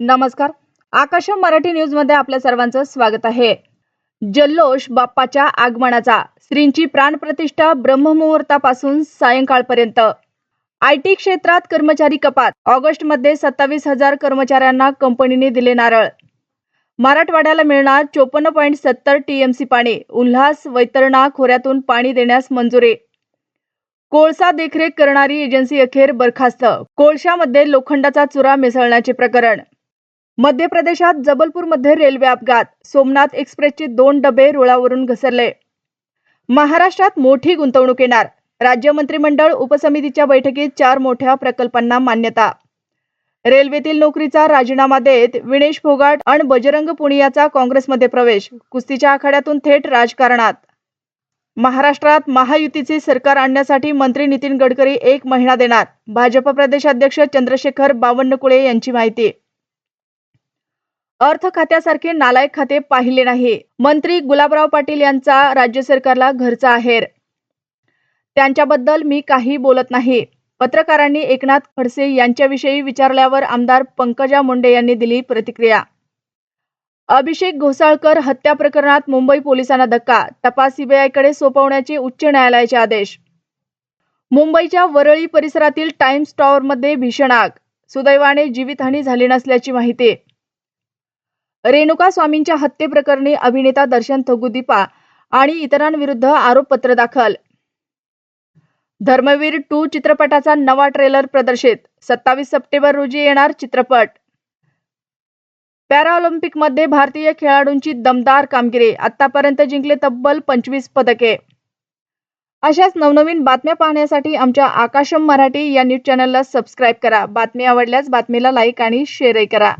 नमस्कार. आकाश मराठी न्यूजमध्ये आपल्या सर्वांचं स्वागत आहे. जल्लोष बाप्पाच्या आगमनाचा श्रींची प्राणप्रतिष्ठा ब्रह्ममुहूर्तापासून सायंकाळपर्यंत. आय टी क्षेत्रात कर्मचारी कपात ऑगस्टमध्ये सत्तावीस हजार कर्मचाऱ्यांना कंपनीने दिले नारळ. मराठवाड्याला मिळणार चोपन्न पॉईंट सत्तर टीएमसी पाणी उल्हास वैतरणा खोऱ्यातून पाणी देण्यास मंजुरी. कोळसा देखरेख करणारी एजन्सी अखेर बरखास्त कोळशामध्ये लोखंडाचा चुरा मिसळण्याचे प्रकरण. मध्य प्रदेशात जबलपूरमध्ये रेल्वे अपघात. सोमनाथ एक्सप्रेसचे दोन डबे रुळावरून घसरले. महाराष्ट्रात मोठी गुंतवणूक येणार. राज्य मंत्रिमंडळ उपसमितीच्या बैठकीत चार मोठ्या प्रकल्पांना मान्यता. रेल्वेतील नोकरीचा राजीनामा देत विनेश फोगाट आणि बजरंग पुनियाचा काँग्रेसमध्ये प्रवेश. कुस्तीच्या आखाड्यातून थेट राजकारणात. महाराष्ट्रात महायुतीचे सरकार आणण्यासाठी मंत्री नितीन गडकरी एक महिना देणार. भाजप प्रदेशाध्यक्ष चंद्रशेखर बावनकुळे यांची माहिती. अर्थ खात्यासारखे नालायक खाते पाहिले नाही. मंत्री गुलाबराव पाटील यांचा राज्य सरकारला घरचा आहेर. त्यांच्याबद्दल मी काही बोलत नाही. पत्रकारांनी एकनाथ खडसे यांच्याविषयी विचारल्यावर आमदार पंकजा मुंडे यांनी दिली प्रतिक्रिया. अभिषेक घोसाळकर हत्या प्रकरणात मुंबई पोलिसांना धक्का तपास सीबीआयकडे सोपवण्याचे उच्च न्यायालयाचे आदेश. मुंबईच्या वरळी परिसरातील टाइम्स टॉवरमध्ये भीषण आग सुदैवाने जीवितहानी झाली नसल्याची माहिती. रेणुका स्वामींच्या हत्येप्रकरणी अभिनेता दर्शन थगुदीपा आणि इतरांविरुद्ध आरोपपत्र दाखल. धर्मवीर टू चित्रपटाचा नवा ट्रेलर प्रदर्शित. सत्तावीस सप्टेंबर रोजी येणार चित्रपट. पॅराऑलिम्पिकमध्ये भारतीय खेळाडूंची दमदार कामगिरी. आतापर्यंत जिंकले तब्बल पंचवीस पदके. अशाच नवनवीन बातम्या पाहण्यासाठी आमच्या आकाशम मराठी या न्यूज चॅनलला सबस्क्राईब करा. बातमी आवडल्यास बातमीला लाईक आणि शेअरही करा.